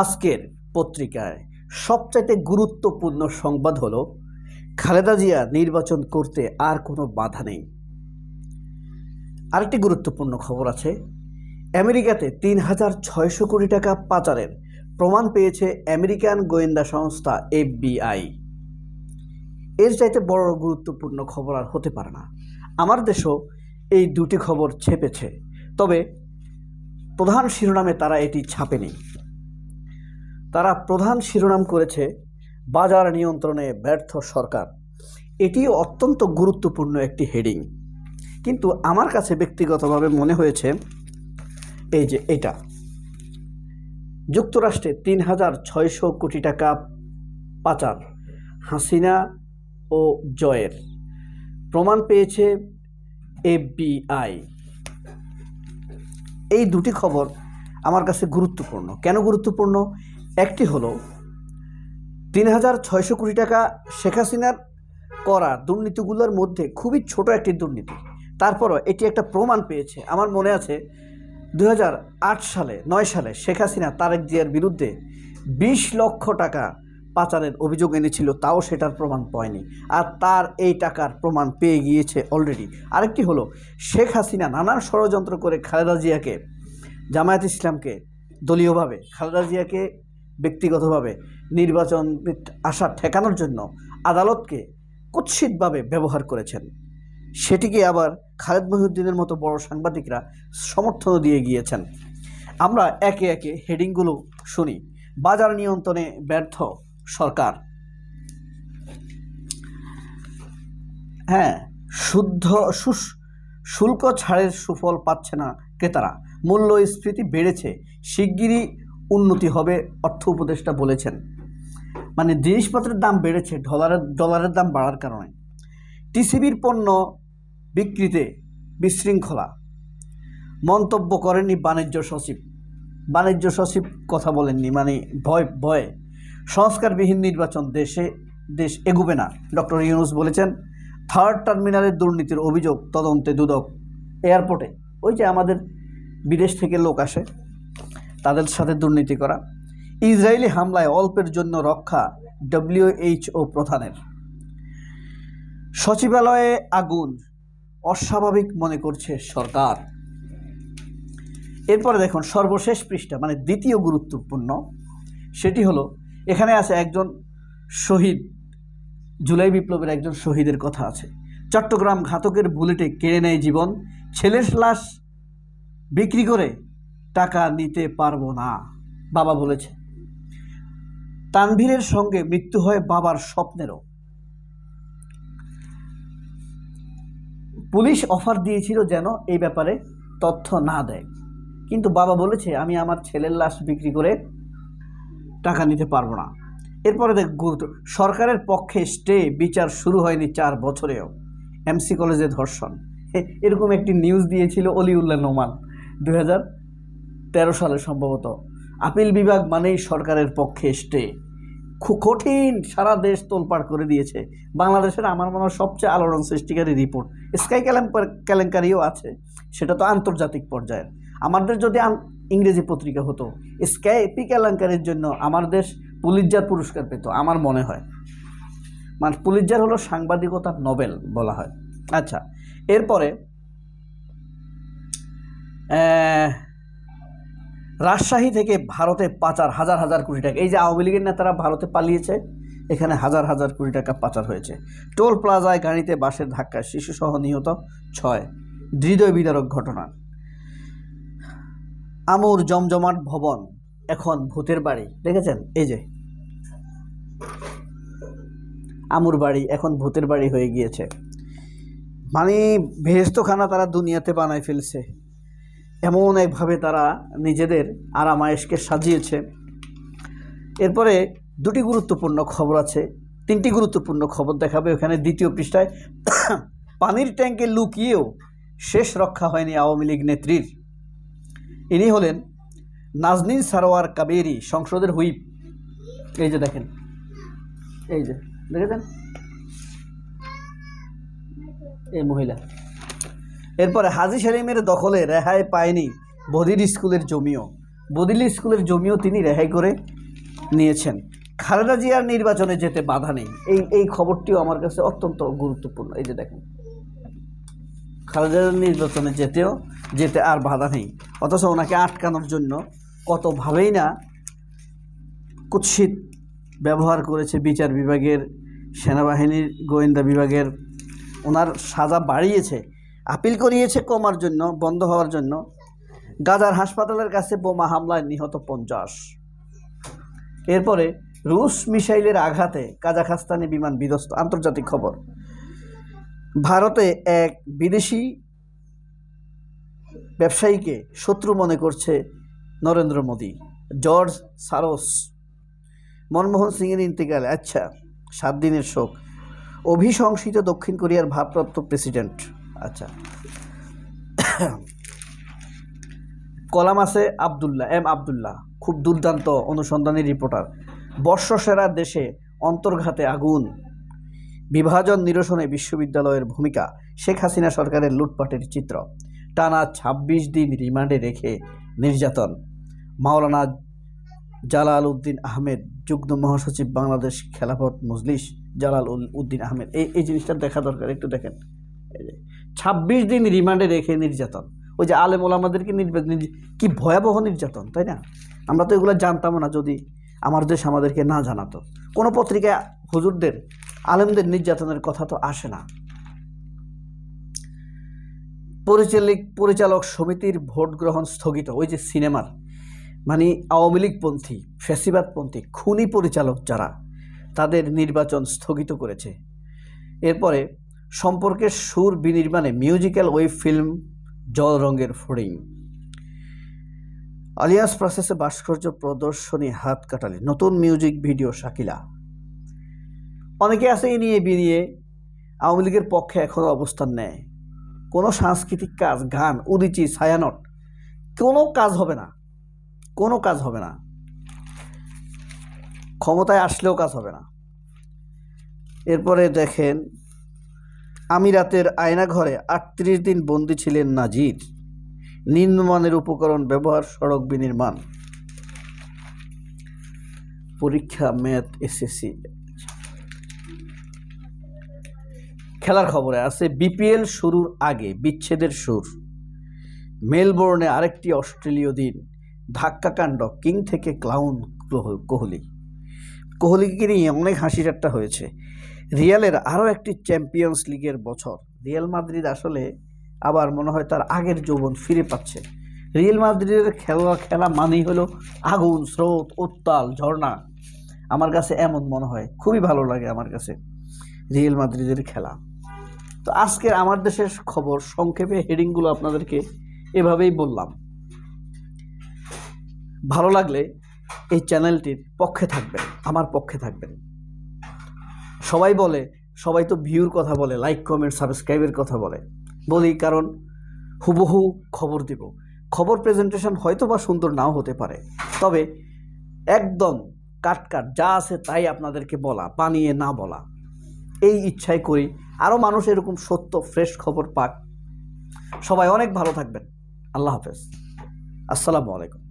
আজকের পত্রিকায় সবচাইতে গুরুত্বপূর্ণ সংবাদ হলো, খালেদা জিয়া নির্বাচন করতে আর কোনো বাধা নেই। আরেকটি গুরুত্বপূর্ণ খবর আছে, আমেরিকাতে তিন হাজার ছয়শো কোটি টাকা পাচারের প্রমাণ পেয়েছে আমেরিকান গোয়েন্দা সংস্থা এফবিআই। এর চাইতে বড় গুরুত্বপূর্ণ খবর আর হতে পারে না। আমার দেশও এই দুটি খবর ছেপেছে, তবে প্রধান শিরোনামে তারা এটি ছাপেনি। তারা প্রধান শিরোনাম করেছে বাজার নিয়ন্ত্রণে ব্যর্থ সরকার। এটি অত্যন্ত গুরুত্বপূর্ণ একটি হেডিং। কিন্তু আমার কাছে ব্যক্তিগতভাবে মনে হয়েছে এই যে এটা। যুক্তরাষ্ট্রে তিন হাজার ছয়শো কোটি টাকা পাচার, হাসিনা ও জয়ের প্রমাণ পেয়েছে এফবিআই। এই দুটি খবর আমার কাছে গুরুত্বপূর্ণ। কেন গুরুত্বপূর্ণ? একটি হলো, তিন হাজার ছয়শো কোটি টাকা শেখ হাসিনার করা দুর্নীতিগুলোর মধ্যে খুবই ছোট একটি দুর্নীতি। তারপরও এটি একটা প্রমাণ পেয়েছে। আমার মনে আছে দু হাজার আট সালে, নয় সালে শেখ হাসিনা তারেক জিয়ার বিরুদ্ধে বিশ লক্ষ টাকা পাচারের অভিযোগ এনেছিল, তাও সেটার প্রমাণ পায়নি। আর তার এই টাকার প্রমাণ পেয়ে গিয়েছে অলরেডি আরেকটি হলো, শেখ হাসিনা নানান ষড়যন্ত্র করে খালেদা জিয়াকে, জামায়াত ইসলামকে দলীয়ভাবে, খালেদা জিয়াকে ব্যক্তিগতভাবে নির্বাচন আসা ঠেকানোর জন্য আদালতকে কুৎসিতভাবে ব্যবহার করেছেন। সেটিকে আবার খালেদ মহিউদ্দিনের মতো বড় সাংবাদিকরা সমর্থন দিয়ে গিয়েছেন। আমরা একে একে হেডিংগুলো শুনি। বাজার নিয়ন্ত্রণে ব্যর্থ সরকার। হ্যাঁ শুদ্ধ শুল্ক ছাড়ের সুফল পাচ্ছে না ক্রেতারা। মূল্যস্ফীতি বেড়েছে। শিগগিরই উন্নতি হবে, অর্থ উপদেষ্টা বলেছেন। মানে জিনিসপত্রের দাম বেড়েছে, ডলারের ডলারের দাম বাড়ার কারণে। টিসিবির পণ্য বিক্রিতে বিশৃঙ্খলা। মন্তব্য করেননি বাণিজ্য সচিব। বাণিজ্য সচিব কথা বলেননি মানে ভয়, ভয়ে। সংস্কারবিহীন নির্বাচন দেশে, দেশ এগুবে না। ডক্টর ইউনুস বলেছেন, থার্ড টার্মিনালের দুর্নীতির অভিযোগ তদন্তে দুদক। এয়ারপোর্টে, ওই যে আমাদের বিদেশ থেকে লোক আসে তাদের সাথে দুর্নীতি করা। ইসরায়েলি হামলায় অল্পের জন্য রক্ষা ডব্লিউএইচও প্রধানের। সচিবালয়ে আগুন, অস্বাভাবিক মনে করছে সরকার। এরপরে দেখুন, সর্বশেষ পৃষ্ঠা মানে দ্বিতীয় গুরুত্বপূর্ণ। সেটি হলো, এখানে আছে একজন শহীদ, জুলাই বিপ্লবের একজন শহীদের কথা আছে। চট্টগ্রাম ঘাতকের বুলেটে কেড়ে নেয় জীবন, ছেলের লাশ বিক্রি করে টাকা নিতে পারব না। বাবা বলেছে, তানভীরের সঙ্গে মৃত্যু হয় বাবার স্বপ্নেরও। পুলিশ অফার দিয়েছিল যেন এই ব্যাপারে তথ্য না দেয়। কিন্তু বাবা বলেছে, আমি আমার ছেলের লাশ বিক্রি করে টাকা নিতে পারব না। এরপরে দেখ গুরুত্ব সরকারের পক্ষে স্টে বিচার শুরু হয়নি চার বছরেও। এমসি কলেজে ধর্ষণ। এরকম একটি নিউজ দিয়েছিল অলিউল্লাহ নোমান। দু হাজার তেরো সালে সম্ভবত। আপিল বিভাগ মানেই সরকারের পক্ষে স্টে খুব কঠিন সারা দেশ তোলপাড় করে দিয়েছে। বাংলাদেশের আমার মনে হয় সবচেয়ে আলোড়ন সৃষ্টিকারী রিপোর্ট স্কাই কেলেঙ্কার কেলেঙ্কারিও আছে। সেটা তো আন্তর্জাতিক পর্যায়ের। আমাদের যদি ইংরেজি পত্রিকা হতো স্কাই পি কেলেঙ্কারির জন্য আমার দেশ পুলিৎজার পুরস্কার পেত, আমার মনে হয়। মানে পুলিৎজার হলো সাংবাদিকতার নোবেল বলা হয়। আচ্ছা এরপরে রাজশাহী থেকে ভারতে পাচার হাজার হাজার কোটি টাকা। এই যে আওয়ামী লীগের নেতারা ভারতে পালিয়েছে, এখানে হাজার হাজার কোটি টাকা পাচার হয়েছে। টোল প্লাজায় গাড়িতে বাসের ধাক্কায় শিশুসহ নিহত ছয়। হৃদয় বিদারক ঘটনা। আমুর জমজমাট ভবন, এখন ভূতের বাড়ি, দেখেছেন? এই যে। আমুর বাড়ি, এখন ভূতের বাড়ি হয়ে গিয়েছে। মানে ভেস্তখানা তারা দুনিয়াতে বানায় ফেলছে। এমন একভাবে তারা নিজেদের আরামায়েশকে সাজিয়েছে। এরপরে দুটি গুরুত্বপূর্ণ খবর আছে। তিনটি গুরুত্বপূর্ণ খবর দেখাবে ওখানে দ্বিতীয় পৃষ্ঠায়, পানির ট্যাঙ্কে লুকিয়েও শেষ রক্ষা হয়নি আওয়ামী লীগ নেত্রীর। ইনি হলেন নাজনীন সারোয়ার কাবেরি, সংসদের হুইপ। এই যে দেখেন। এই যে, দেখেছেন? এই মহিলা। এরপরে হাজি সেলিমের দখলে রেহাই পায়নি বধির স্কুলের জমিও। বদিলি স্কুলের জমিও তিনি রেহাই করে নিয়েছেন। খালেদা জিয়ার নির্বাচনে যেতে বাধা নেই। এই এই খবরটিও আমার কাছে অত্যন্ত গুরুত্বপূর্ণ। এই যে দেখেন। খালেদা নির্বাচনে যেতেও, যেতে আর বাধা নেই। অথচ ওনাকে আটকানোর জন্য কতভাবেই না কুৎসিত ব্যবহার করেছে বিচার বিভাগের, সেনাবাহিনীর, গোয়েন্দা বিভাগের। ওনার সাজা বাড়িয়েছে। আপিল করিয়েছে কমার জন্য, বন্ধ হওয়ার জন্য। গাজার হাসপাতালের কাছে বোমা হামলায় নিহত পঞ্চাশ। এরপরে রুশ মিসাইলের আঘাতে কাজাখস্তানে বিমান বিধ্বস্ত। আন্তর্জাতিক খবর। ভারতে এক বিদেশি ব্যবসায়ীকে শত্রু মনে করছে নরেন্দ্র মোদী। George Soros. মনমোহন সিংয়ের ইন্তেকালে। আচ্ছা সাত দিনের শোক। অভিশংসিত দক্ষিণ কোরিয়ার ভারপ্রাপ্ত প্রেসিডেন্ট। আচ্ছা। কলাম আছে আবদুল্লাহ, এম আবদুল্লাহ, খুব দুর্দান্ত অনুসন্ধানী রিপোর্টার। বর্ষসেরা দেশে অন্তর্ঘাতে আগুন। বিভাজন নিরসনে বিশ্ববিদ্যালয়ের ভূমিকা, শেখ হাসিনা সরকারের লুটপাটের চিত্র। টানা ২৬ দিন রিমান্ডে রেখে নির্যাতন। মাওলানা জালাল উদ্দিন আহমেদ, যুগ্ম মহাসচিব বাংলাদেশ খেলাফত মজলিস জালাল উদ্দিন আহমেদ। এই এই জিনিসটা দেখা দরকার, একটু দেখেন। ছাব্বিশ দিন রিমান্ডে রেখে নির্যাতন। ওই যে আলেম ওলামাদেরকে নির্বা- নির্য- কি ভয়াবহ নির্যাতন, তাই না? আমরা তো এগুলো জানতাম না যদি আমার দেশ আমাদেরকে না জানাতো। কোনো পত্রিকায় হুজুরদের, আলেমদের নির্যাতনের কথা তো আসে না। পরিচালিক, পরিচালক সমিতির ভোট গ্রহণ স্থগিত, ওই যে সিনেমার মানে আওয়ামী লীগপন্থী ফ্যাসিবাদপন্থী খুনি পরিচালক যারা, তাদের নির্বাচন স্থগিত করেছে। এরপরে সম্পর্কের সুর বিনির্মাণে মিউজিক্যাল ওয়েব ফিল্ম জল রঙের ফড়িং। আলিয়াস প্রসেসে ভাস্কর্য প্রদর্শনী হাত কাটালে। নতুন মিউজিক ভিডিও শাকিলা। অনেকে আছে এই নিয়ে বিনিয়ে আওয়ামী লীগের পক্ষে এখনও অবস্থান নেয়। কোনো সাংস্কৃতিক কাজ, গান, উদিচি, ছায়ানট, কোনো কাজ হবে না। কোনো কাজ হবে না। ক্ষমতায় আসলেও কাজ হবে না। এরপরে দেখেন আমিরাতের আয়নাঘরে আটত্রিশ দিন বন্দী ছিলেন নাজির। নিম্নমানের উপকরণ ব্যবহার, সড়ক বিনির্মাণ। পরীক্ষা, ম্যাথ, এসএসসি। খেলার খবরে আছে, বিপিএল শুরুর আগে বিচ্ছেদের সুর। মেলবোর্নে আরেকটি অস্ট্রেলীয় দিন ধাক্কাকাণ্ড কিং থেকে ক্লাউন কোহ- কোহলি। কোহলিকে নিয়ে অনেক হাসি ঠাট্টা হয়েছে। রিয়ালের আরও একটি চ্যাম্পিয়ন্স লিগের বছর। রিয়াল মাদ্রিদ আসলে আবার মনে হয় তার আগের যৌবন ফিরে পাচ্ছে। রিয়াল মাদ্রিদের খেলা খেলা মানেই হলো আগুন, স্রোত, উত্তাল, ঝর্ণা। আমার কাছে এমন মনে হয়, খুবই ভালো লাগে আমার কাছে রিয়েল মাদ্রিদের খেলা। তো আজকের আমার দেশের খবর, সংক্ষেপে হেডিংগুলো আপনাদেরকে এভাবেই বললাম। ভালো লাগলে এই চ্যানেলটির পক্ষে থাকবেন, আমার পক্ষে থাকবেন। সবাই বলে, সবাই তো ভিউর কথা বলে লাইক কমেন্ট সাবস্ক্রাইবের কথা বলে। বলি, কারণ হুবহু খবর দিব। খবর প্রেজেন্টেশন হয়তো বা সুন্দর নাও হতে পারে। তবে একদম কাট কাট যা আছে তাই আপনাদেরকে বলা, বানিয়ে না বলা। এই ইচ্ছাই করি। আরও মানুষ এরকম সত্য ফ্রেশ খবর পাক। সবাই অনেক ভালো থাকবেন। আল্লাহ হাফেজ। আসসালামু আলাইকুম।